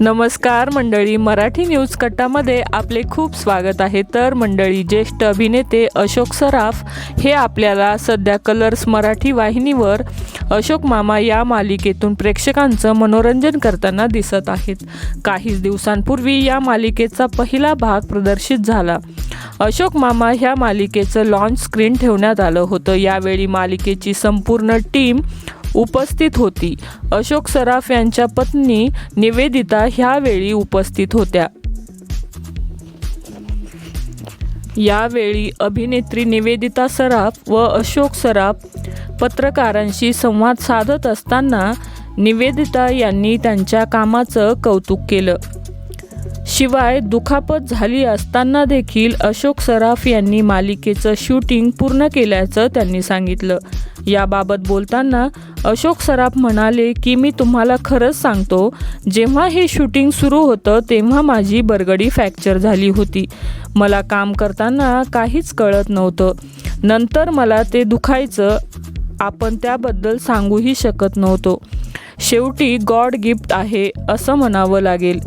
नमस्कार मंडळी मराठी न्यूज कट्टामध्ये आपले खूप स्वागत आहे. तर मंडळी ज्येष्ठ अभिनेते अशोक सराफ हे आपल्याला सध्या कलर्स मराठी वाहिनीवर अशोक मामा या मालिकेतून प्रेक्षकांचं मनोरंजन करताना दिसत आहेत. काहीच दिवसांपूर्वी या मालिकेचा पहिला भाग प्रदर्शित झाला. अशोक मामा ह्या मालिकेचं लॉन्च स्क्रीन ठेवण्यात आलं होतं. यावेळी मालिकेची संपूर्ण टीम उपस्थित होती. अशोक सराफ यांच्या पत्नी निवेदिता ह्यावेळी उपस्थित होत्या. यावेळी अभिनेत्री निवेदिता सराफ व अशोक सराफ पत्रकारांशी संवाद साधत असताना निवेदिता यांनी त्यांच्या कामाचं कौतुक केलं. शिवाय दुखापत झाली असताना देखील अशोक सराफ यांनी मालिकेचं शूटिंग पूर्ण केल्याचं त्यांनी सांगितलं. याबाबत बोलताना अशोक सराफ म्हणाले की मी तुम्हाला खरंच सांगतो जेव्हा हे शूटिंग सुरू होतं तेव्हा माझी बरगडी फ्रॅक्चर झाली होती. मला काम करताना काहीच कळत नव्हतं. नंतर मला ते दुखायचं. आपण त्याबद्दल सांगूही शकत नव्हतो. शेवटी गॉड गिफ्ट आहे असं म्हणावं लागेल.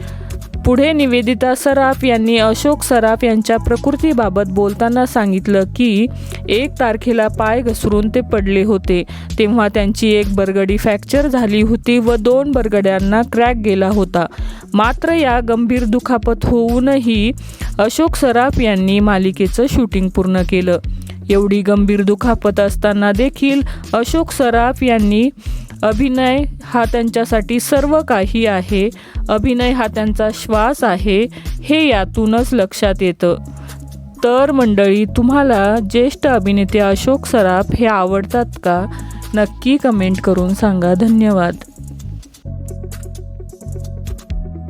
पुढे निवेदिता सराफ यांनी अशोक सराफ यांच्या प्रकृतीबाबत बोलताना सांगितलं की एक तारखेला पाय घसरून ते पडले होते. तेव्हा त्यांची एक बरगडी फ्रॅक्चर झाली होती व दोन बरगड्यांना क्रॅक गेला होता. मात्र या गंभीर दुखापत होऊनही अशोक सराफ यांनी मालिकेचं शूटिंग पूर्ण केलं. एवढी गंभीर दुखापत असताना देखील अशोक सराफ यांनी अभिनय हा त्यांच्यासाठी सर्व काही आहे. अभिनय हा त्यांचा श्वास आहे हे यातूनच लक्षात येतं. तर मंडळी तुम्हाला ज्येष्ठ अभिनेते अशोक सराफ हे आवडतात का? नक्की कमेंट करून सांगा. धन्यवाद.